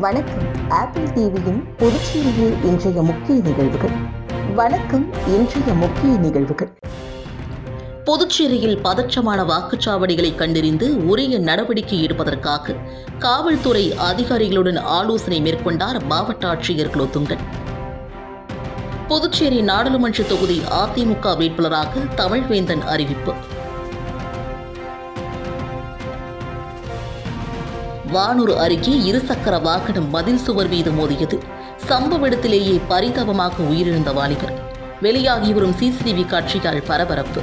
வணக்கம். ஆப்பிள் டிவியின் புதுச்சேரியில் இன்றைய முக்கிய நிகழ்வுகள். வணக்கம் இன்றைய முக்கிய நிகழ்வுகள். புதுச்சேரியில் பதற்றமான வாக்குச்சாவடிகளை கண்டறிந்து உரிய நடவடிக்கை எடுப்பதற்காக காவல்துறை அதிகாரிகளுடன் ஆலோசனை மேற்கொண்டார் மாவட்ட ஆட்சியர் குலோத்துங்கன். புதுச்சேரி நாடாளுமன்ற தொகுதி அதிமுக வேட்பாளராக தமிழ்வேந்தன் அறிவிப்பு. வானூர் அருகே இருசக்கர வாகனம் மதில் சுவர் மீது மோதியது. சம்பவ இடத்திலேயே பரிதாபமாக உயிரிழந்த வாலிபர். வெளியாகி வரும் சிசிடிவி காட்சியால் பரபரப்பு.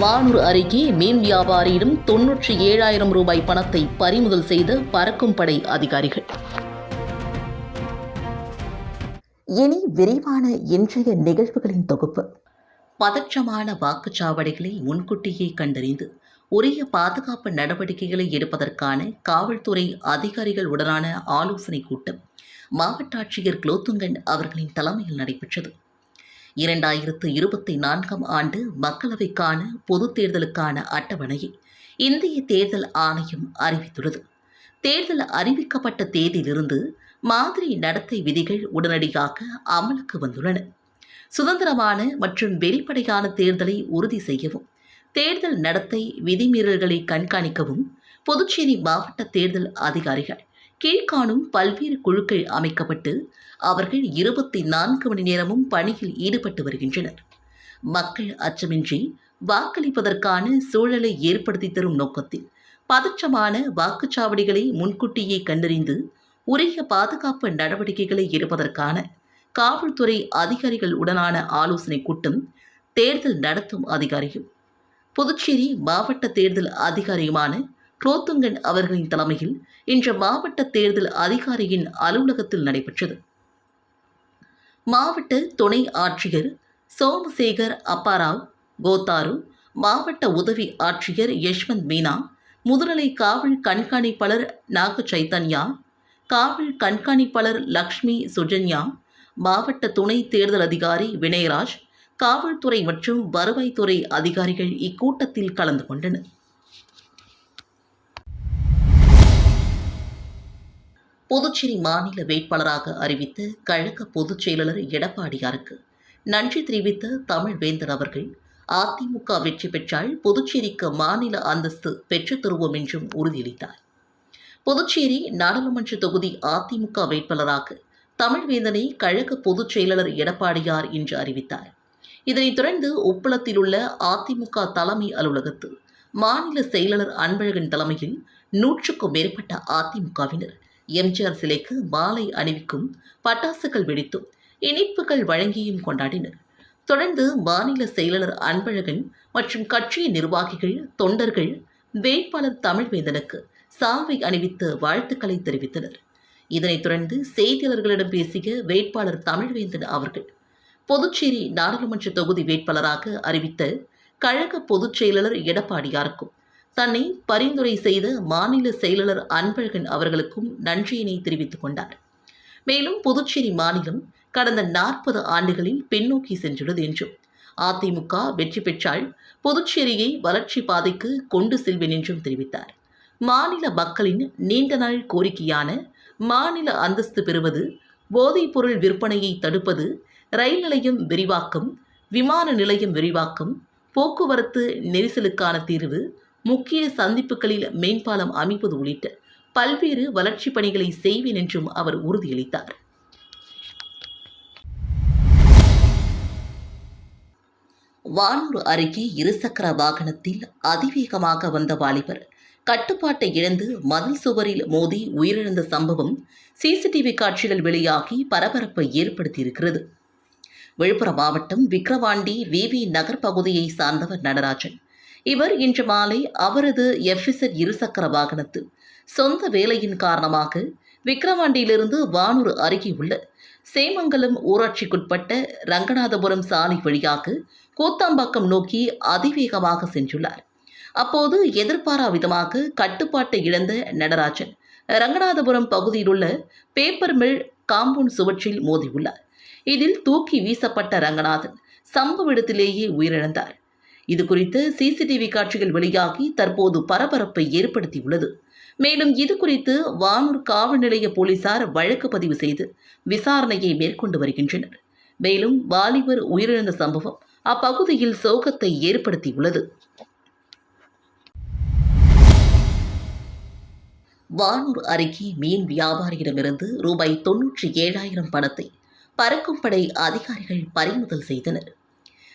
வானூர் அருகே மீன் வியாபாரியிடம் தொன்னூற்றி ஏழாயிரம் ரூபாய் பணத்தை பறிமுதல் செய்த பறக்கும் படை அதிகாரிகள். இனி விரிவான இன்றைய நிகழ்வுகளின் தொகுப்பு. பதற்றமான வாக்குச்சாவடிகளை முன்கூட்டியே கண்டறிந்து உரிய பாதுகாப்பு நடவடிக்கைகளை எடுப்பதற்கான காவல்துறை அதிகாரிகள் உடனான ஆலோசனை கூட்டம் மாவட்ட ஆட்சியர் குலோத்துங்கன் அவர்களின் தலைமையில் நடைபெற்றது. இரண்டாயிரத்து இருபத்தி நான்காம் ஆண்டு மக்களவைக்கான பொதுத் தேர்தலுக்கான அட்டவணையை இந்திய தேர்தல் ஆணையம் அறிவித்துள்ளது. தேர்தல் அறிவிக்கப்பட்ட தேதியிலிருந்து மாதிரி நடத்தை விதிகள் உடனடியாக அமலுக்கு வந்துள்ளன. சுதந்திரமான மற்றும் வெளிப்படையான தேர்தலை உறுதி செய்யவும் தேர்தல் நடத்தை விதிமீறல்களை கண்காணிக்கவும் புதுச்சேரி மாவட்ட தேர்தல் அதிகாரிகள் கீழ்காணும் பல்வேறு குழுக்கள் அமைக்கப்பட்டு அவர்கள் இருபத்தி நான்கு மணி நேரமும் பணியில் ஈடுபட்டு வருகின்றனர். மக்கள் அச்சமின்றி வாக்களிப்பதற்கான சூழலை ஏற்படுத்தி தரும் நோக்கத்தில் பதற்றமான வாக்குச்சாவடிகளை முன்கூட்டியே கண்டறிந்து உரிய பாதுகாப்பு நடவடிக்கைகளை எடுப்பதற்கான காவல்துறை அதிகாரிகள் உடனான ஆலோசனை கூட்டம் தேர்தல் நடத்தும் அதிகாரியும் புதுச்சேரி மாவட்ட தேர்தல் அதிகாரியுமான குலோத்துங்கன் அவர்களின் தலைமையில் இன்று மாவட்ட தேர்தல் அதிகாரியின் அலுவலகத்தில் நடைபெற்றது. மாவட்ட துணை ஆட்சியர் சோமசேகர் அப்பாராவ் கோத்தாரு மாவட்ட உதவி ஆட்சியர் யஷ்வந்த் மீனா முதுநிலை காவல் கண்காணிப்பாளர் நாக சைத்தன்யா காவல் கண்காணிப்பாளர் லக்ஷ்மி சுஜன்யா மாவட்ட துணை தேர்தல் அதிகாரி வினயராஜ் காவல்துறை மற்றும் வருவாய்த்துறை அதிகாரிகள் இக்கூட்டத்தில் கலந்து கொண்டனர். புதுச்சேரி மாநில வேட்பாளராக அறிவித்த கழக பொதுச் செயலாளர் எடப்பாடியாருக்கு நன்றி தெரிவித்த தமிழ்வேந்தர் அவர்கள் அதிமுக வெற்றி பெற்றால் புதுச்சேரிக்கு மாநில அந்தஸ்து பெற்றுத் தருவோம் என்றும் உறுதியளித்தார். புதுச்சேரி நாடாளுமன்ற தொகுதி அதிமுக வேட்பாளராக தமிழ்வேந்தனை கழக பொதுச் செயலாளர் எடப்பாடியார் இன்று அறிவித்தார். இதனைத் தொடர்ந்து உப்பளத்தில் உள்ள அதிமுக தலைமை அலுவலகத்தில் மாநில செயலாளர் அன்பழகன் தலைமையில் நூற்றுக்கும் மேற்பட்ட அதிமுகவினர் எம்ஜிஆர் சிலைக்கு மாலை அணிவிக்கும் பட்டாசுகள் வெடித்தும் இனிப்புகள் வழங்கியும் கொண்டாடினர். தொடர்ந்து மாநில செயலாளர் அன்பழகன் மற்றும் கட்சியின் நிர்வாகிகள் தொண்டர்கள் வேட்பாளர் தமிழ்வேந்தனுக்கு சால்வை அணிவித்து வாழ்த்துக்களை தெரிவித்தனர். இதனைத் தொடர்ந்து செய்தியாளர்களிடம் பேசிய வேட்பாளர் தமிழ்வேந்தன் அவர்கள் புதுச்சேரி நாடாளுமன்ற தொகுதி வேட்பாளராக அறிவித்த கழக பொதுச் செயலாளர் எடப்பாடியாருக்கும் தன்னை பரிந்துரை செய்த மாநில செயலாளர் அன்பழகன் அவர்களுக்கும் நன்றியினை தெரிவித்துக் கொண்டார். மேலும் புதுச்சேரி மாநிலம் கடந்த நாற்பது ஆண்டுகளில் பின்னோக்கி சென்றுள்ளது என்றும் அதிமுக வெற்றி பெற்றால் புதுச்சேரியை வளர்ச்சி பாதைக்கு கொண்டு செல்வேன் என்றும் தெரிவித்தார். மாநில மக்களின் நீண்ட நாள் கோரிக்கையான மாநில அந்தஸ்து பெறுவது போதைப்பொருள் விற்பனையை தடுப்பது ரயில் நிலையம் விரிவாக்கம் விமான நிலையம் விரிவாக்கம் போக்குவரத்து நெரிசலுக்கான தீர்வு முக்கிய சந்திப்புகளில் மேம்பாலம் அமைப்பது உள்ளிட்ட பல்வேறு வளர்ச்சிப் பணிகளை செய்வேன் என்றும் அவர் உறுதியளித்தார். வானூர் அருகே இருசக்கர வாகனத்தில் அதிவேகமாக வந்த வாலிபர் கட்டுப்பாட்டை இழந்து மதில் சுவரில் மோதி உயிரிழந்த சம்பவம் சிசிடிவி காட்சிகள் வெளியாகி பரபரப்பை ஏற்படுத்தியிருக்கிறது. விழுப்புரம் மாவட்டம் விக்கிரவாண்டி விவி நகர் பகுதியை சார்ந்தவர் நடராஜன். இவர் இன்று மாலை அவரது எஃப்இசட் இருசக்கர வாகனத்தில் சொந்த வேலையின் காரணமாக விக்கிரவாண்டியிலிருந்து வானூர் அருகே உள்ள சேமங்கலம் ஊராட்சிக்குட்பட்ட ரங்கநாதபுரம் சாலை வழியாக கூத்தாம்பாக்கம் நோக்கி அதிவேகமாக சென்றுள்ளார். அப்போது எதிர்பாரா விதமாக கட்டுப்பாட்டை இழந்த நடராஜன் ரங்கநாதபுரம் பகுதியிலுள்ள பேப்பர் மில் காம்பவுண்ட் சுவற்றில் மோதியுள்ளார். இதில் தூக்கி வீசப்பட்ட ரங்கநாதன் சம்பவ இடத்திலேயே உயிரிழந்தார். இது குறித்து சிசிடிவி காட்சிகள் வெளியாகி தற்போது பரபரப்பை ஏற்படுத்தியுள்ளது. மேலும் இது குறித்து வானூர் காவல் நிலைய போலீசார் வழக்கு பதிவு செய்து விசாரணையை மேற்கொண்டு வருகின்றனர். மேலும் வாலிபர் உயிரிழந்த சம்பவம் அப்பகுதியில் சோகத்தை ஏற்படுத்தியுள்ளது. வானூர் அருகே மீன் வியாபாரியிடமிருந்து ரூபாய் தொன்னூற்றி ஏழாயிரம் பணத்தை பறக்கும் படை அதிகாரிகள் பறிமுதல் செய்தனர்.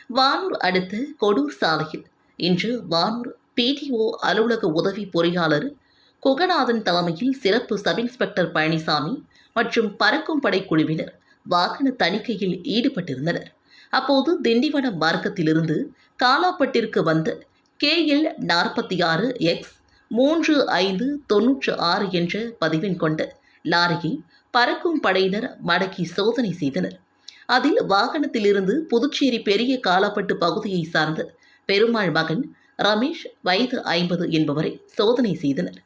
வானூர் அடுத்த கொடூர் சாலையில் இன்று வானூர் பிடிஓ அலுவலக உதவி பொறியாளர் குகநாதன் தலைமையில் சிறப்பு சப் இன்ஸ்பெக்டர் பழனிசாமி மற்றும் பறக்கும் படை குழுவினர் வாகன தணிக்கையில் ஈடுபட்டிருந்தனர். அப்போது திண்டிவனம் மார்க்கத்திலிருந்து காலாப்பட்டிற்கு வந்த கேஎல் நாற்பத்தி ஆறு எக்ஸ் மூன்று ஐந்து தொன்னூற்று ஆறு என்ற பதிவின் கொண்ட லாரியை பறக்கும் படையினர் மடக்கி சோதனை செய்தனர். அதில் வாகனத்திலிருந்து புதுச்சேரி பெரிய காலப்பட்டு பகுதியை சார்ந்த பெருமாள் மகன் ரமேஷ் வயது ஐம்பது என்பவரை சோதனை செய்தனர்.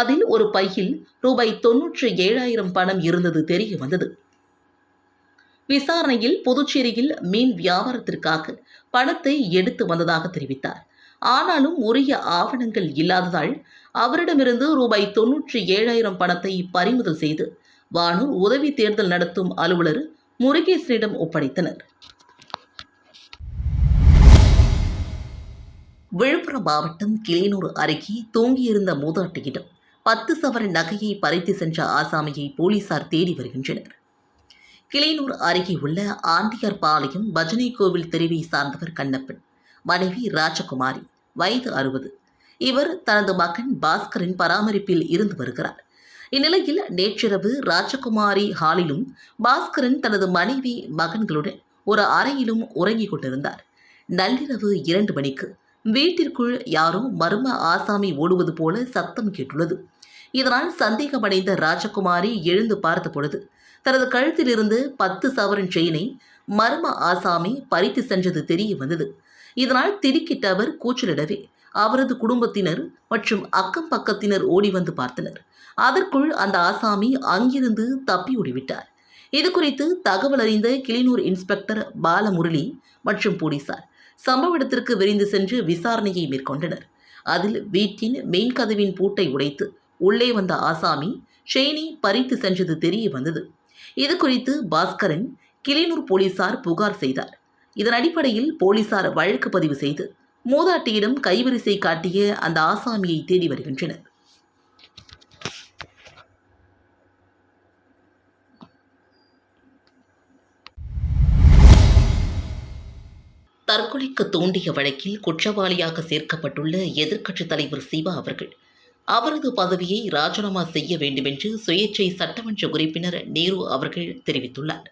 அதில் ஒரு பையில் ரூபாய் தொன்னூற்று ஏழாயிரம் பணம் இருந்தது தெரிய வந்தது. விசாரணையில் புதுச்சேரியில் மீன் வியாபாரத்திற்காக பணத்தை எடுத்து வந்ததாக தெரிவித்தார். ஆனாலும் உரிய ஆவணங்கள் இல்லாததால் அவரிடமிருந்து ரூபாய் தொன்னூற்றி ஏழாயிரம் பணத்தை பறிமுதல் செய்து வானூர் உதவி தேர்தல் நடத்தும் அலுவலர் முருகேசனிடம் ஒப்படைத்தனர். விழுப்புரம் மாவட்டம் கிளியனூர் அருகே தூங்கியிருந்த மூதாட்டியிடம் பத்து சவர நகையை பறித்து சென்ற ஆசாமியை போலீசார் தேடி வருகின்றனர். கிளியனூர் அருகே உள்ள ஆண்டியார் பாளையம் பஜனை கோவில் தெருவை சார்ந்தவர் கண்ணப்பன் மனைவி ராஜகுமாரி வயது அறுபது. இவர் தனது மகன் பாஸ்கரின் பராமரிப்பில் இருந்து வருகிறார். இந்நிலையில் நேற்றிரவு ராஜகுமாரி ஹாலிலும் பாஸ்கரன் தனது மனைவி மகன்களுடன் ஒரு அறையிலும் உறங்கிக் கொண்டிருந்தார். நள்ளிரவு இரண்டு மணிக்கு வீட்டிற்குள் யாரோ மர்ம ஆசாமி ஓடுவது போல சத்தம் கேட்டுள்ளது. இதனால் சந்தேகமடைந்த ராஜகுமாரி எழுந்து பார்த்த பொழுது தனது கழுத்திலிருந்து பத்து சவரன் செயினை மர்ம ஆசாமி பறித்து சென்றது தெரிய வந்தது. இதனால் திடுக்கிட்ட அவர் கூச்சலிடவே அவரது குடும்பத்தினர் மற்றும் அக்கம் பக்கத்தினர் ஓடி வந்து பார்த்தனர். அதற்குள் அந்த ஆசாமி அங்கிருந்து தப்பி ஓடிவிட்டார். இது குறித்து தகவல் அறிந்த கிளிநூர் இன்ஸ்பெக்டர் பாலமுரளி மற்றும் போலீசார் சம்பவ இடத்திற்கு விரைந்து சென்று விசாரணையை மேற்கொண்டனர். அதில் வீட்டின் மெயின் கதவின் பூட்டை உடைத்து உள்ளே வந்த ஆசாமி ஷெய்னி பறித்து சென்றது தெரிய வந்தது. இது குறித்து பாஸ்கரன் கிளினூர் போலீசார் புகார் செய்தார். இதன் அடிப்படையில் போலீசார் வழக்கு பதிவு செய்து மூதாட்டியிடம் கைவரிசை காட்டிய அந்த ஆசாமியை தேடி வருகின்றனர். தற்கொலைக்கு தூண்டிய வழக்கில் குற்றவாளியாக சேர்க்கப்பட்டுள்ள எதிர்க்கட்சித் தலைவர் சிவா அவர்கள். அவரது பதவியை ராஜினாமா செய்ய வேண்டுமென்று சுயேட்சை சட்டமன்ற உறுப்பினர் நேரு அவர்கள் தெரிவித்துள்ளார்.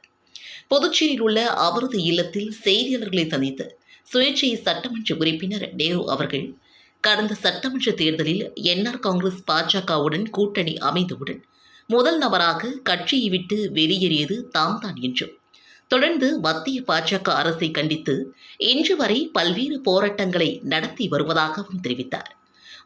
புதுச்சேரியில் உள்ள அவரது இல்லத்தில் செய்தியாளர்களை சந்தித்த சுயேட்சை சட்டமன்ற உறுப்பினர் நேரு அவர்கள் கடந்த சட்டமன்ற தேர்தலில் என்ஆர் காங்கிரஸ் பாஜகவுடன் கூட்டணி அமைந்தவுடன் முதல் நபராக கட்சியை விட்டு வெளியேறியது தாம்தான் என்றும் தொடர்ந்து மத்திய பாஜக அரசை கண்டித்து இன்று வரை பல்வேறு போராட்டங்களை நடத்தி வருவதாகவும் தெரிவித்தார்.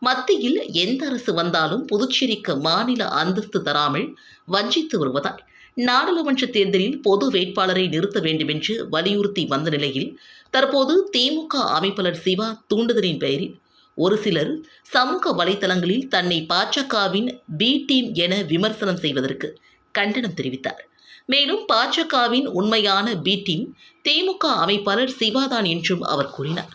மத்தியில் எந்த அரசு வந்தாலும் புதுச்சேரிக்கு மாநில அந்தஸ்து தராமல் வஞ்சித்து வருவதால் நாடாளுமன்ற தேர்தலில் பொது வேட்பாளரை நிறுத்த வேண்டுமென்று வலியுறுத்தி வந்த நிலையில் தற்போது திமுக அமைப்பாளர் சிவா தூண்டுதலின் பெயரில் ஒரு சிலர் சமூக வலைதளங்களில் தன்னை பாஜகவின் பி டீம் என விமர்சனம் செய்வதற்கு கண்டனம் தெரிவித்தார். மேலும் பாஜகவின் உண்மையான பி டீம் திமுக அமைப்பாளர் சிவாதான் என்றும் அவர் கூறினார்.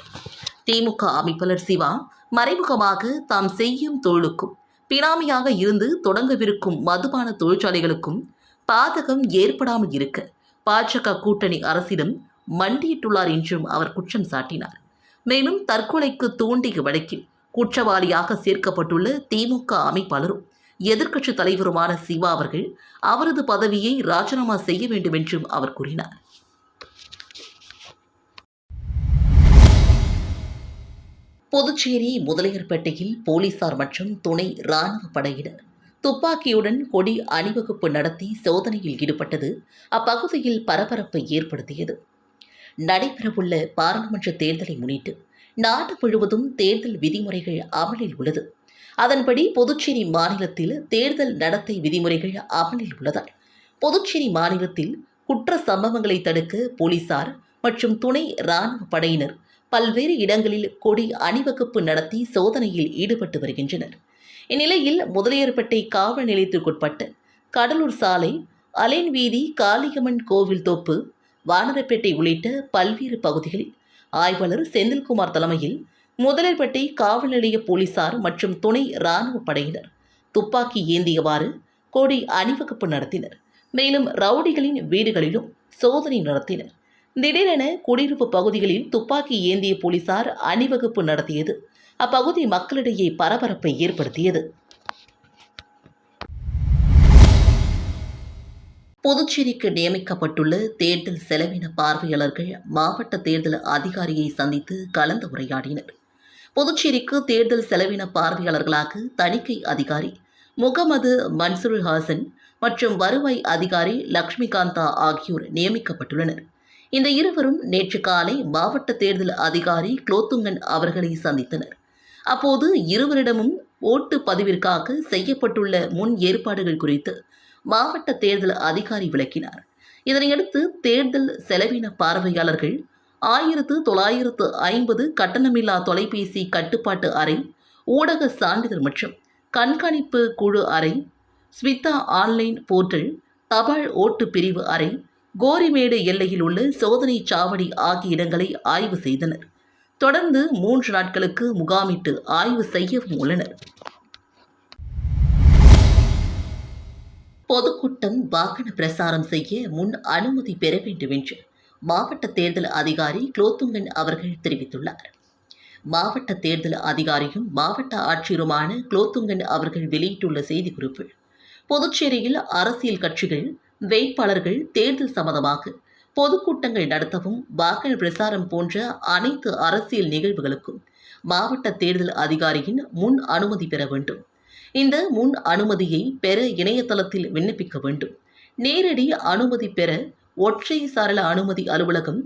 திமுக அமைப்பாளர் சிவா மறைமுகமாக தாம் செய்யும் தொழிலுக்கும் பினாமியாக இருந்து தொடங்கவிருக்கும் மதுபான தொழிற்சாலைகளுக்கும் பாதகம் ஏற்படாமல் இருக்க பாஜக கூட்டணி அரசிடம் மண்டியிட்டுள்ளார் என்றும் அவர் குற்றம் சாட்டினார். மேலும் தற்கொலைக்கு தூண்டிய வழக்கில் குற்றவாளியாக சேர்க்கப்பட்டுள்ள திமுக அமைப்பாளரும் எதிர்க்கட்சி தலைவருமான சிவா அவர்கள் அவரது பதவியை ராஜினாமா செய்ய வேண்டும் என்றும் அவர் கூறினார். புதுச்சேரி முதலியார்பேட்டையில் போலீசார் மற்றும் துணை ராணுவ படையினர் துப்பாக்கியுடன் கொடி அணிவகுப்பு நடத்தி சோதனையில் ஈடுபட்டது அப்பகுதியில் பரபரப்பை ஏற்படுத்தியது. நடைபெறவுள்ள பாராளுமன்ற தேர்தலை முன்னிட்டு நாடு முழுவதும் தேர்தல் விதிமுறைகள் அமலில் உள்ளது. அதன்படி புதுச்சேரி மாநிலத்தில் தேர்தல் நடத்தை விதிமுறைகள் அமலில் உள்ளதால் புதுச்சேரி மாநிலத்தில் குற்ற சம்பவங்களை தடுக்க போலீசார் மற்றும் துணை ராணுவ படையினர் பல்வேறு இடங்களில் கொடி அணிவகுப்பு நடத்தி சோதனையில் ஈடுபட்டு வருகின்றனர். இந்நிலையில் முதலியார்பேட்டை காவல் நிலையத்திற்குட்பட்ட கடலூர் சாலை அலேன் வீதி காளியம்மன் கோவில் தோப்பு வானரப்பேட்டை உள்ளிட்ட பல்வேறு பகுதிகளில் ஆய்வாளர் செந்தில்குமார் தலைமையில் முதலியார்பேட்டை காவல் நிலைய போலீசார் மற்றும் துணை இராணுவ படையினர் துப்பாக்கி ஏந்தியவாறு கொடி அணிவகுப்பு நடத்தினர். மேலும் ரவுடிகளின் வீடுகளிலும் சோதனை நடத்தினர். திடீரென குடியிருப்பு பகுதிகளில் துப்பாக்கி ஏந்திய போலீசார் அணிவகுப்பு நடத்தியது. அப்பகுதி மக்களிடையே பரபரப்பை ஏற்படுத்தியது. புதுச்சேரிக்கு நியமிக்கப்பட்டுள்ள தேர்தல் செலவின பார்வையாளர்கள் மாவட்ட தேர்தல் அதிகாரியை சந்தித்து கலந்து உரையாடினர் புதுச்சேரிக்கு தேர்தல் செலவின பார்வையாளர்களாக தணிக்கை அதிகாரி முகமது மன்சூர் ஹாசன் மற்றும் வருவாய் அதிகாரி லக்ஷ்மிகாந்தா ஆகியோர் நியமிக்கப்பட்டுள்ளனர். இந்த இருவரும் நேற்று காலை மாவட்ட தேர்தல் அதிகாரி குலோத்துங்கன் அவர்களை சந்தித்தனர். அப்போது இருவரிடமும் ஓட்டு பதிவிற்காக செய்யப்பட்டுள்ள முன் ஏற்பாடுகள் குறித்து மாவட்ட தேர்தல் அதிகாரி விளக்கினார். இதனையடுத்து தேர்தல் செலவின பார்வையாளர்கள் ஆயிரத்து தொள்ளாயிரத்து ஐம்பது கட்டணமில்லா தொலைபேசி கட்டுப்பாட்டு அறை ஊடக சான்றிதழ் மற்றும் கண்காணிப்பு குழு அறை ஸ்விதா ஆன்லைன் போர்ட்டல் தபால் ஓட்டு பிரிவு அறை கோரிமேடு எல்லையில் உள்ள சோதனை சாவடி ஆகிய இடங்களை ஆய்வு செய்தனர். தொடர்ந்து மூன்று நாட்களுக்கு முகாமிட்டு ஆய்வு செய்யவும் உள்ளனர். பொதுக்கூட்டம் வாகன பிரசாரம் செய்ய முன் அனுமதி பெற வேண்டும் என்று மாவட்ட தேர்தல் அதிகாரி குலோத்துங்கன் அவர்கள் தெரிவித்துள்ளார். மாவட்ட தேர்தல் அதிகாரியும் மாவட்ட ஆட்சியருமான குலோத்துங்கன் அவர்கள் வெளியிட்டுள்ள செய்திக்குறிப்பில் புதுச்சேரியில் அரசியல் கட்சிகள் வேட்பாளர்கள் தேர்தல் சம்பந்தமாக பொதுக்கூட்டங்கள் நடத்தவும் வாக்கள் பிரசாரம் போன்ற அனைத்து அரசியல் நிகழ்வுகளுக்கும் மாவட்ட தேர்தல் அதிகாரியின் முன் அனுமதி பெற வேண்டும். இந்த முன் அனுமதியை பெற இணையதளத்தில் விண்ணப்பிக்க வேண்டும். நேரடி அனுமதி பெற ஒற்றை சாரல அனுமதி அலுவலகம்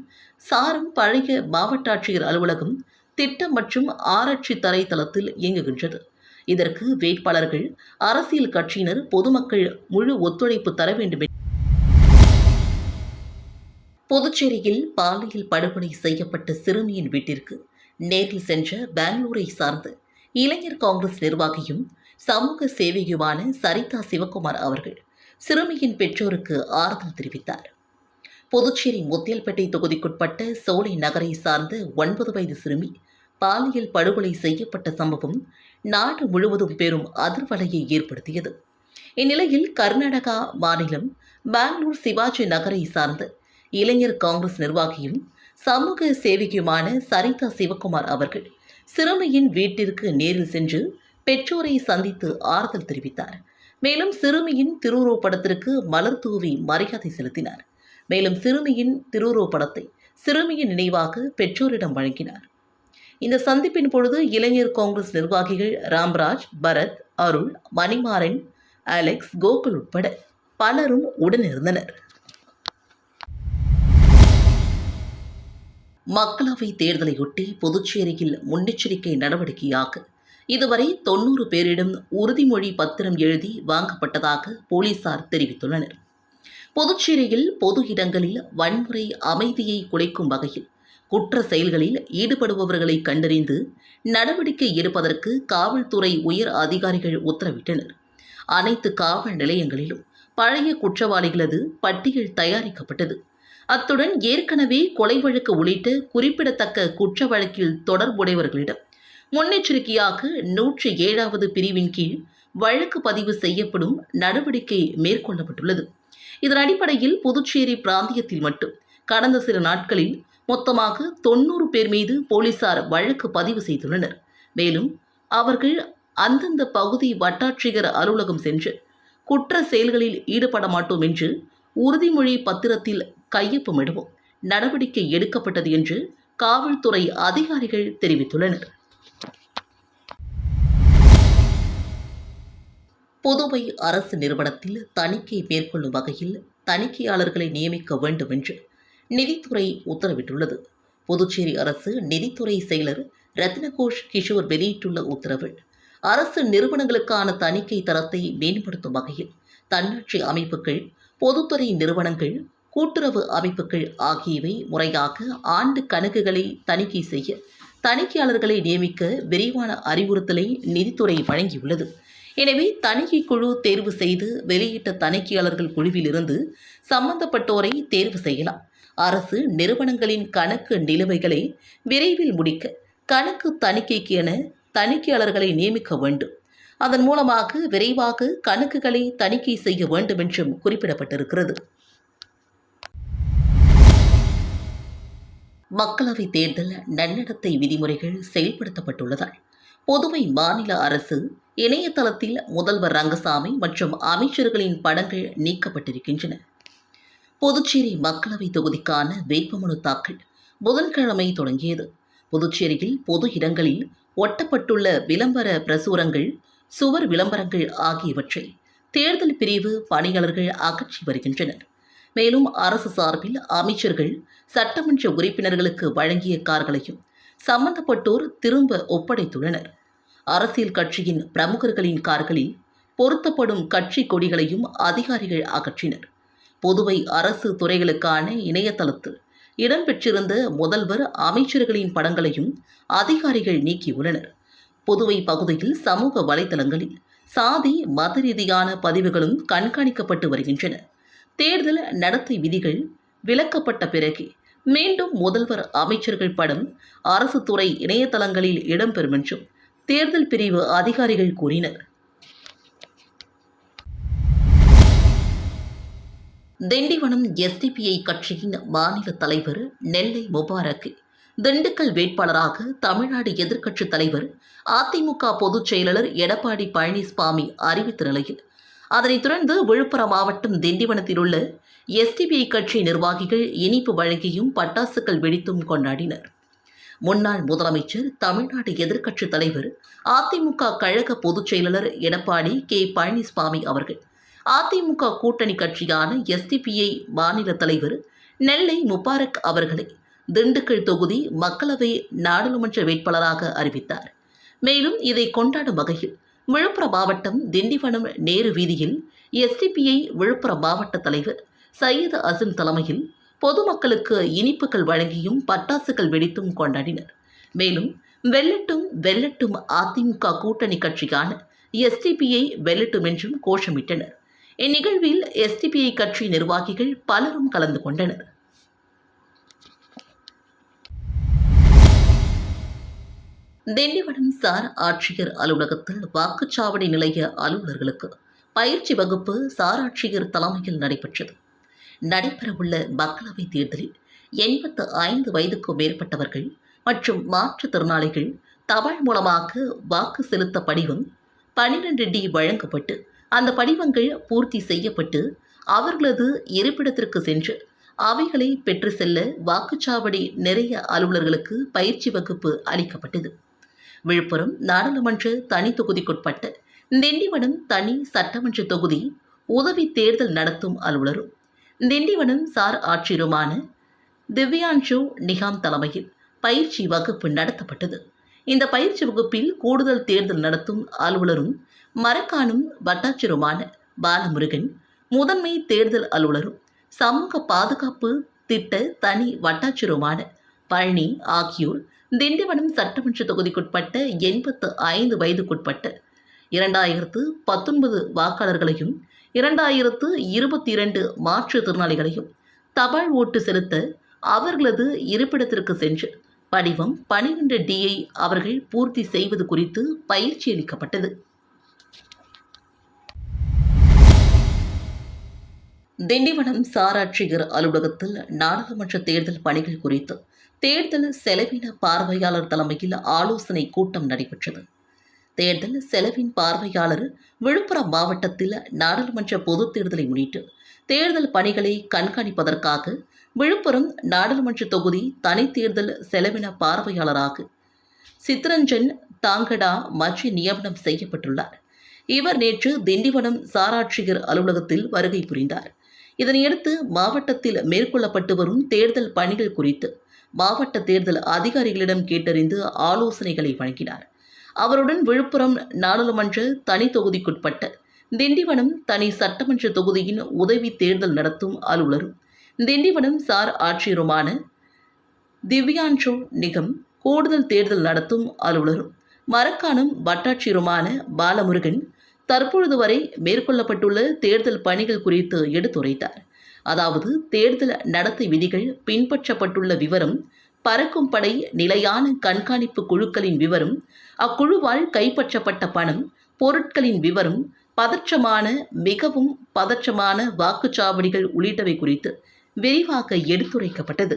சாரம் பழைய மாவட்ட ஆட்சியர் அலுவலகம் திட்டம் மற்றும் ஆராய்ச்சி தரைத்தளத்தில் இயங்குகின்றது. இதற்கு வேட்பாளர்கள் அரசியல் கட்சியினர் பொதுமக்கள் முழு ஒத்துழைப்பு தர வேண்டும் புதுச்சேரியில் பாலியல் படுகொலை செய்யப்பட்ட சிறுமியின் வீட்டிற்கு நேரில் சென்ற பெங்களூரை சார்ந்த இளைஞர் காங்கிரஸ் நிர்வாகியும் சமூக சேவையுமான சரிதா சிவகுமார் அவர்கள் சிறுமியின் பெற்றோருக்கு ஆறுதல் தெரிவித்தார். புதுச்சேரி முத்தியல்பேட்டை தொகுதிக்குட்பட்ட சோலை நகரை சார்ந்த ஒன்பது வயது சிறுமி பாலியல் படுகொலை செய்யப்பட்ட சம்பவம் நாடு முழுவதும் பெரும் அதிர்வலையை ஏற்படுத்தியது. இந்நிலையில் கர்நாடகா மாநிலம் பெங்களூர் சிவாஜி நகரை சார்ந்த இளைஞர் காங்கிரஸ் நிர்வாகியும் சமூக சேவகியுமான சரிதா சிவகுமார் அவர்கள் சிறுமியின் வீட்டிற்கு நேரில் சென்று பெற்றோரை சந்தித்து ஆறுதல் தெரிவித்தார். மேலும் சிறுமியின் திருவுருவப்படத்திற்கு மலர் தூவி மரியாதை செலுத்தினார். மேலும் சிறுமியின் திருவுருவப்படத்தை சிறுமியின் நினைவாக பெற்றோரிடம் வழங்கினார். இந்த சந்திப்பின் பொழுது இளைஞர் காங்கிரஸ் நிர்வாகிகள் ராம்ராஜ் பரத் அருள் மணிமாறன் அலெக்ஸ் கோகுல் உட்பட பலரும் உடனிருந்தனர். மக்களவை தேர்தலையொட்டி புதுச்சேரியில் முன்னெச்சரிக்கை நடவடிக்கையாக இதுவரை தொண்ணூறு பேரிடம் உறுதிமொழி பத்திரம் எழுதி வாங்கப்பட்டதாக போலீசார் தெரிவித்துள்ளனர். புதுச்சேரியில் பொது இடங்களில் வன்முறை அமைதியை குலைக்கும் வகையில் குற்ற செயல்களில் ஈடுபடுபவர்களை கண்டறிந்து நடவடிக்கை எடுப்பதற்கு காவல்துறை உயர் அதிகாரிகள் உத்தரவிட்டனர். அனைத்து காவல் நிலையங்களிலும் பழைய குற்றவாளிகளது பட்டியல் தயாரிக்கப்பட்டது. அத்துடன் ஏற்கனவே கொலை வழக்கு உள்ளிட்ட குறிப்பிடத்தக்க குற்ற வழக்கில் தொடர்புடையவர்களிடம் முன்னெச்சரிக்கையாக நூற்றி ஏழாவது பிரிவின் கீழ் வழக்கு பதிவு செய்யப்படும் நடவடிக்கை மேற்கொள்ளப்பட்டுள்ளது. இதன் அடிப்படையில் புதுச்சேரி பிராந்தியத்தில் மட்டும். கடந்த சில நாட்களில் மொத்தமாக தொண்ணூறு பேர் மீது போலீசார் வழக்கு பதிவு செய்துள்ளனர். மேலும் அவர்கள் அந்தந்த பகுதி வட்டாட்சியர் அலுவலகம் சென்று குற்ற செயல்களில் ஈடுபட மாட்டோம் என்று உறுதிமொழி பத்திரத்தில் கையொப்பமிடவும் நடவடிக்கை எடுக்கப்பட்டது என்று காவல்துறை அதிகாரிகள் தெரிவித்துள்ளனர். புதுவை அரசு நிறுவனத்தில் தணிக்கை மேற்கொள்ளும் வகையில் தணிக்கையாளர்களை நியமிக்க வேண்டும் என்று நிதித்துறை உத்தரவிட்டுள்ளது. புதுச்சேரி அரசு நிதித்துறை செயலர் ரத்னகோஷ் கிஷோர் வெளியிட்டுள்ள உத்தரவில் அரசு நிறுவனங்களுக்கான தணிக்கை தரத்தை மேம்படுத்தும் வகையில் தன்னாட்சி அமைப்புகள் பொதுத்துறை நிறுவனங்கள் கூட்டுறவு அமைப்புகள் ஆகியவை முறையாக ஆண்டு கணக்குகளை தணிக்கை செய்ய தணிக்கையாளர்களை நியமிக்க விரிவான அறிவுறுத்தலை நிதித்துறை வழங்கியுள்ளது. எனவே தணிக்கை குழு தேர்வு செய்து வெளியிட்ட தணிக்கையாளர்கள் குழுவிலிருந்து சம்பந்தப்பட்டோரை தேர்வு செய்யலாம். அரசு நிறுவனங்களின் கணக்கு நிலுவைகளை விரைவில் முடிக்க கணக்கு தணிக்கைக்கு என தணிக்கையாளர்களை நியமிக்க வேண்டும். அதன் மூலமாக விரைவாக கணக்குகளை தணிக்கை செய்ய வேண்டும் என்றும் குறிப்பிடப்பட்டிருக்கிறது. மக்களவைத் தேர்தல் நன்னடத்தை விதிமுறைகள் செயல்படுத்தப்பட்டுள்ளதால் புதுவை மாநில அரசு இணையதளத்தில் முதல்வர் ரங்கசாமி மற்றும் அமைச்சர்களின் படங்கள் நீக்கப்பட்டிருக்கின்றன. புதுச்சேரி மக்களவை தொகுதிக்கான வேட்புமனு தாக்கல் புதன்கிழமை தொடங்கியது. புதுச்சேரியில் பொது இடங்களில் ஒட்டப்பட்டுள்ள விளம்பர பிரசுரங்கள் சுவர் விளம்பரங்கள் ஆகியவற்றை தேர்தல் பிரிவு பணியாளர்கள் அகற்றி வருகின்றனர். மேலும் அரசு சார்பில் அமைச்சர்கள் சட்டமன்ற உறுப்பினர்களுக்கு வழங்கிய கார்களையும் சம்பந்தப்பட்டோர் திரும்ப ஒப்படைத்துள்ளனர். அரசியல் கட்சியின் பிரமுகர்களின் கார்களில் பொருத்தப்படும் கட்சி கொடிகளையும் அதிகாரிகள் அகற்றினர். புதுவை அரசு துறைகளுக்கான இணையதளத்தில் இடம்பெற்றிருந்த முதல்வர் அமைச்சர்களின் படங்களையும் அதிகாரிகள் நீக்கியுள்ளனர். புதுவை பகுதியில் சமூக வலைதளங்களில் சாதி மத ரீதியான பதிவுகளும் கண்காணிக்கப்பட்டு வருகின்றன. தேர்தல் நடத்தை விதிகள் விலக்கப்பட்ட பிறகு மீண்டும் முதல்வர் அமைச்சர்கள் படம் அரசு துறை இணையதளங்களில் இடம்பெறும் என்றும் தேர்தல் பிரிவு அதிகாரிகள் கூறினர். திண்டிவனம் எஸ்டிபிஐ கட்சியின் மாநில தலைவர் நெல்லை முபாரக் திண்டுக்கல் வேட்பாளராக தமிழ்நாடு எதிர்க்கட்சித் தலைவர் அதிமுக பொதுச் செயலாளர் எடப்பாடி பழனிசாமி அறிவித்த நிலையில் அதனைத் தொடர்ந்து விழுப்புரம் மாவட்டம் திண்டிவனத்தில் உள்ள எஸ்டிபிஐ கட்சி நிர்வாகிகள் இனிப்பு வழங்கியும் பட்டாசுகள் வெடித்தும் கொண்டாடினர். முன்னாள் முதலமைச்சர் தமிழ்நாடு எதிர்க்கட்சித் தலைவர் அதிமுக கழக பொதுச் செயலாளர் எடப்பாடி கே. பழனிசாமி அவர்கள் அதிமுக கூட்டணி கட்சியான எஸ்டிபிஐ மாநில தலைவர் நெல்லை முபாரக் அவர்களை திண்டுக்கல் தொகுதி மக்களவை நாடாளுமன்ற வேட்பாளராக அறிவித்தார். மேலும் இதை கொண்டாடும் வகையில் விழுப்புரம் மாவட்டம் திண்டிவனம் நேரு வீதியில் எஸ்டிபிஐ விழுப்புரம் மாவட்ட தலைவர் சையது அசிம் தலைமையில் பொதுமக்களுக்கு இனிப்புகள் வழங்கியும் பட்டாசுகள் வெடித்தும் கொண்டாடினர். மேலும் வெல்லட்டும் வெல்லட்டும் அதிமுக கூட்டணி கட்சியான எஸ்டிபிஐ வெல்லட்டும் என்றும் கோஷமிட்டனர். இந்நிகழ்வில் எஸ்டிபிஐ கட்சி நிர்வாகிகள் பலரும் கலந்து கொண்டனர். திண்டிவனம் சார் ஆட்சியர் அலுவலகத்தில் வாக்குச்சாவடி நிலைய அலுவலர்களுக்கு பயிற்சி வகுப்பு சார் ஆட்சியர் தலைமையில் நடைபெற்றது. நடைபெறவுள்ள மக்களவைத் தேர்தலில் எண்பத்து ஐந்து வயதுக்கும் மேற்பட்டவர்கள் மற்றும் மாற்றுத்திறனாளிகள் தபால் மூலமாக வாக்கு செலுத்த படிவம் பனிரெண்டு டி வழங்கப்பட்டு அந்த படிவங்கள் பூர்த்தி செய்யப்பட்டு அவர்களது இருப்பிடத்திற்கு சென்று அவைகளை பெற்று செல்ல வாக்குச்சாவடி நிறைய அலுவலர்களுக்கு பயிற்சி வகுப்பு அளிக்கப்பட்டது. விழுப்புரம் நாடாளுமன்ற தனி தொகுதிக்குட்பட்ட திண்டிவனம் தனி சட்டமன்ற தொகுதி உதவி தேர்தல் நடத்தும் அலுவலரும். திண்டிவனம் சார் ஆட்சியருமான திவ்யான்ஷு நிகாம் தலைமையில் பயிற்சி வகுப்பு நடத்தப்பட்டது. இந்த பயிற்சி வகுப்பில் கூடுதல் தேர்தல் நடத்தும் அலுவலரும் மரக்காணும் வட்டாட்சியருமான பாலமுருகன் முதன்மை தேர்தல் அலுவலரும் சமூக பாதுகாப்பு திட்ட தனி வட்டாட்சியருமான பழனி ஆகியோர் திண்டிவனம் சட்டமன்ற தொகுதிக்குட்பட்ட எண்பத்து ஐந்து வயதுக்குட்பட்ட இரண்டாயிரத்து பத்தொன்பது வாக்காளர்களையும் இரண்டாயிரத்து இருபத்தி இரண்டு மாற்றுத்திறனாளிகளையும் தபால் ஓட்டு செலுத்த அவர்களது இருப்பிடத்திற்கு சென்று படிவம் பனிரெண்டு டியை அவர்கள் பூர்த்தி செய்வது குறித்து பயிற்சி அளிக்கப்பட்டது. திண்டிவனம் சாராட்சியர் அலுவலகத்தில் நாடாளுமன்ற தேர்தல் பணிகள் குறித்து தேர்தல் செலவின பார்வையாளர் தலைமையில் ஆலோசனை கூட்டம் நடைபெற்றது. தேர்தல் செலவின் பார்வையாளர் விழுப்புரம் மாவட்டத்தில் நாடாளுமன்ற பொதுத் தேர்தலை முன்னிட்டு தேர்தல் பணிகளை கண்காணிப்பதற்காக விழுப்புரம் நாடாளுமன்ற தொகுதி தனி தேர்தல் செலவின பார்வையாளராக சித்ரஞ்சன் தாங்கடா மற்றி நியமனம் செய்யப்பட்டுள்ளார். இவர் நேற்று திண்டிவனம் சாராட்சியர் அலுவலகத்தில் வருகை புரிந்தார். இதனையடுத்து மாவட்டத்தில் மேற்கொள்ளப்பட்டு வரும் தேர்தல் பணிகள் குறித்து மாவட்ட தேர்தல் அதிகாரிகளிடம் கேட்டறிந்து ஆலோசனைகளை வழங்கினார். அவருடன் விழுப்புரம் நாடாளுமன்ற தனி தொகுதிக்குட்பட்ட திண்டிவனம் தனி சட்டமன்ற தொகுதியின் உதவி தேர்தல் நடத்தும் அலுவலரும் திண்டிவனம் சார் ஆட்சியருமான திவ்யான்ஷோ நிகம் கூடுதல் தேர்தல் நடத்தும் அலுவலரும் மரக்காணம் வட்டாட்சியருமான பாலமுருகன் தற்பொழுது வரை மேற்கொள்ளப்பட்டுள்ள தேர்தல் பணிகள் குறித்து எடுத்துரைத்தார். அதாவது தேர்தல் நடத்தை விதிகள் பின்பற்றப்பட்டுள்ள விவரம் பறக்கும் படை நிலையான கண்காணிப்பு குழுக்களின் விவரம் அக்குழுவால் கைப்பற்றப்பட்ட பணம் பொருட்களின் விவரம் பதற்றமான மிகவும் பதற்றமான வாக்குச்சாவடிகள் உள்ளிட்டவை குறித்து விரிவாக எடுத்துரைக்கப்பட்டது.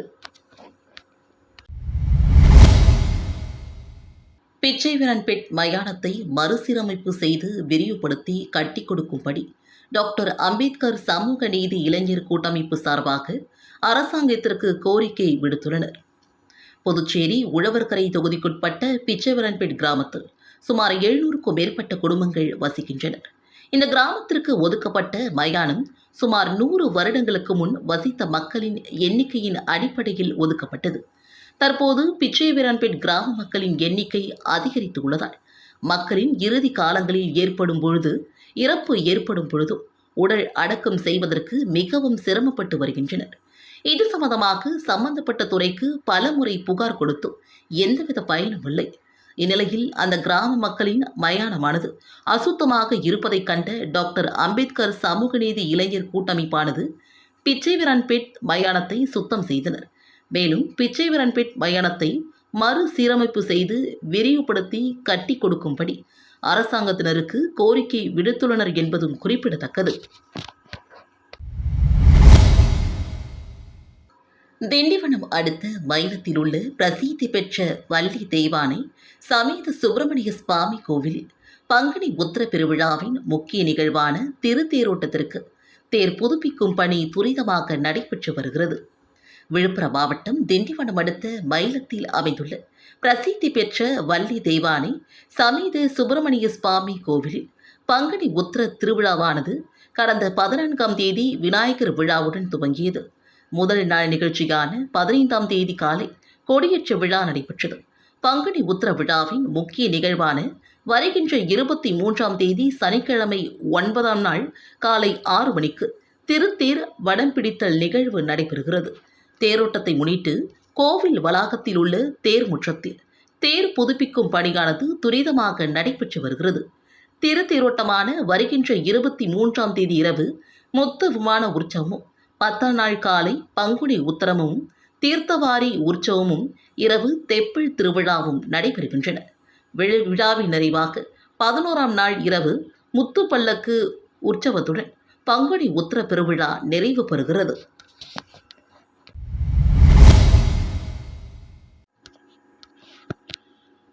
பிச்சைவிரன்பெட் மயானத்தை மறுசீரமைப்பு செய்து விரிவுபடுத்தி கட்டி கொடுக்கும்படி டாக்டர் அம்பேத்கர் சமூக நீதி இளைஞர் கூட்டமைப்பு சார்பாக அரசாங்கத்திற்கு கோரிக்கை விடுத்துள்ளனர். புதுச்சேரி உழவர்கரை தொகுதிக்குட்பட்ட பிச்சைவரன்பேட் கிராமத்தில் சுமார் எழுநூறுக்கும் மேற்பட்ட குடும்பங்கள் வசிக்கின்றனர். இந்த கிராமத்திற்கு ஒதுக்கப்பட்ட மயானம் சுமார் நூறு வருடங்களுக்கு முன் வசித்த மக்களின் எண்ணிக்கையின் அடிப்படையில் ஒதுக்கப்பட்டது. தற்போது பிச்சைவீரன்பேட் கிராம மக்களின் எண்ணிக்கை அதிகரித்துள்ளதால் மக்களின் இறுதி காலங்களில் ஏற்படும் பொழுது இறப்பு ஏற்படும் பொழுதும் உடல் அடக்கம் செய்வதற்கு மிகவும் சிரமப்பட்டு வருகின்றனர். இது சம்பந்தமாக சம்பந்தப்பட்ட துறைக்கு பலமுறை புகார் கொடுத்தும் எந்தவித பயனும் இல்லை. இந்நிலையில் அந்த கிராம மக்களின் மயானமானது அசுத்தமாக இருப்பதைக் கண்ட டாக்டர் அம்பேத்கர் சமூக நீதி இளைஞர் கூட்டமைப்பானது பிச்சைவிரான்பேட் மயானத்தை சுத்தம் செய்தனர். மேலும் பிச்சைவிரான்பேட் மயானத்தை மறுசீரமைப்பு செய்து விரிவுபடுத்தி கட்டி கொடுக்கும்படி அரசாங்கத்தினருக்கு கோரிக்கை விடுத்துள்ளனர் என்பதும் குறிப்பிடத்தக்கது. திண்டிவனம் அடுத்த மயிலத்தில் உள்ள பிரசித்தி பெற்ற வள்ளி தெய்வானை சமேத சுப்பிரமணிய சுவாமி கோவிலில் பங்குனி உத்திர பெருவிழாவின் முக்கிய நிகழ்வான திருத்தேரோட்டத்திற்கு தேர் புதுப்பிக்கும் பணி துரிதமாக நடைபெற்று வருகிறது. விழுப்புரம் மாவட்டம் திண்டிவனம் அடுத்த மயிலத்தில் அமைந்துள்ள பிரசித்தி பெற்ற வள்ளி தெய்வானை சமேத சுப்பிரமணிய சுவாமி கோவிலில் பங்குனி உத்திர திருவிழாவானது கடந்த பதினான்காம் தேதி விநாயகர் விழாவுடன் துவங்கியது. முதல் நாள் நிகழ்ச்சியான பதினைந்தாம் தேதி காலை கொடியேற்ற விழா நடைபெற்றது. பங்குனி உத்திர விழாவின் முக்கிய நிகழ்வான வருகின்ற இருபத்தி மூன்றாம் தேதி சனிக்கிழமை ஒன்பதாம் நாள் காலை ஆறு மணிக்கு திருத்தேர் வடம் பிடித்தல் நிகழ்வு நடைபெறுகிறது. தேரோட்டத்தை முன்னிட்டு கோவில் வளாகத்தில் உள்ள தேர் முற்றத்தில் தேர் புதுப்பிக்கும் பணியானது துரிதமாக நடைபெற்று வருகிறது. திருத்தேரோட்டமான வருகின்ற இருபத்தி மூன்றாம் தேதி இரவு மொத்த விமான உற்சவமும் பத்தாம் நாள் காலை பங்குனி உத்தரமும் தீர்த்தவாரி உற்சவமும் இரவு தெப்பிள் திருவிழாவும் நடைபெறுகின்றன. விழு விழாவின் நிறைவாக பதினோராம் நாள் இரவு முத்து பல்லக்கு உற்சவத்துடன் பங்குனி உத்தர பெருவிழா நிறைவு பெறுகிறது.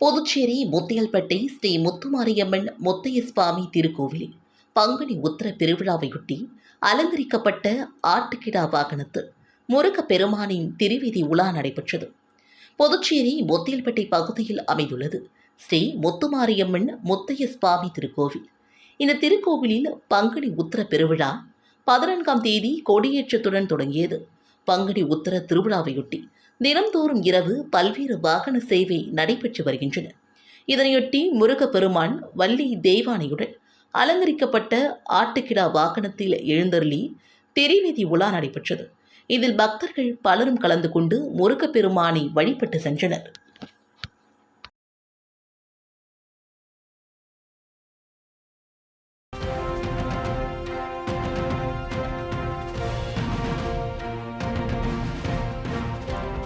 புதுச்சேரி முத்தியல்பட்டி ஸ்ரீ முத்துமாரியம்மன் முத்தைய சுவாமி திருக்கோவிலில் பங்குனி உத்திர பெருவிழாவையொட்டி அலங்கரிக்கப்பட்ட ஆட்டுக்கிடா வாகனத்தில் முருக பெருமானின் திருவீதி உலா நடைபெற்றது. புதுச்சேரி முத்தியல்பட்டி பகுதியில் அமைந்துள்ளது ஸ்ரீ முத்துமாரியம்மன் முத்தைய சுவாமி திருக்கோவில். இந்த திருக்கோவிலில் பங்குனி உத்திர பெருவிழா பதினான்காம் தேதி கொடியேற்றத்துடன் தொடங்கியது. பங்குனி உத்திர திருவிழாவையொட்டி தினம்தோறும் இரவு பல்வேறு வாகன சேவை நடைபெற்று வருகின்றன. இதனையொட்டி முருகப்பெருமான் வள்ளி தெய்வானையுடன் அலங்கரிக்கப்பட்ட ஆட்டுக்கிடா வாகனத்தில் எழுந்தருளி தெரிவீதி உலா நடைபெற்றது. இதில் பக்தர்கள் பலரும் கலந்து கொண்டு முருகப்பெருமானை வழிபட்டு சென்றனர்.